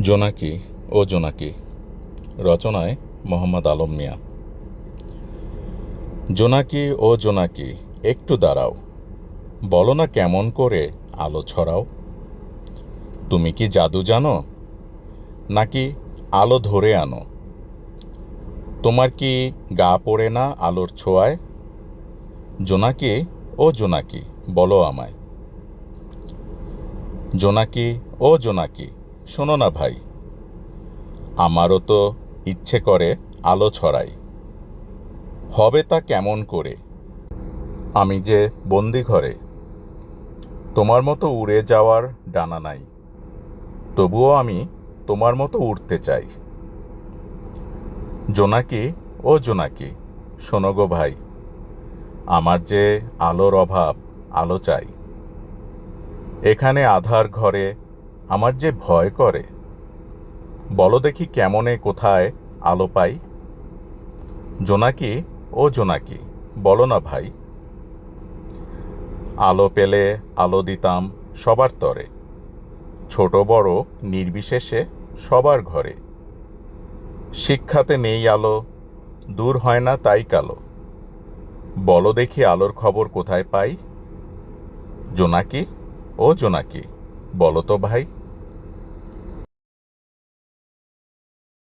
জোনাকি ও জোনাকি। রচনায় মোহাম্মদ আলম মিয়া। জোনাকি ও জোনাকি, একটু দাঁড়াও। বলো না কেমন করে আলো ছড়াও? তুমি কি জাদু জানো? নাকি আলো ধরে আনো? তোমার কি গা পড়ে না আলোর ছোঁয়ায়? জোনাকি ও জোনাকি, বলো আমায়। জোনাকি ও জোনাকি শোনো না ভাই, আমারও তো ইচ্ছে করে আলো ছড়াই। হবে তা কেমন করে? আমি যে বন্দি ঘরে, তোমার মতো উড়ে যাওয়ার ডানা নাই। তবুও আমি তোমার মতো উড়তে চাই। জোনাকি, ও জোনাকি, শোনো গো ভাই, আমার যে আলোর অভাব, আলো চাই। এখানে আধার ঘরে আমার যে ভয় করে। বলো দেখি কেমনে, কোথায়, আলো পাই? জোনাকি, ও জোনাকি, বলো না ভাই। আলো পেলে আলো দিতাম সবার তরে। ছোট বড় নির্বিশেষে সবার ঘরে। শিক্ষাতে নেই আলো, দূর হয় না তাই কালো। বলো দেখি আলোর খবর কোথায় পাই? জোনাকি, ও জোনাকি, বলো তো ভাই।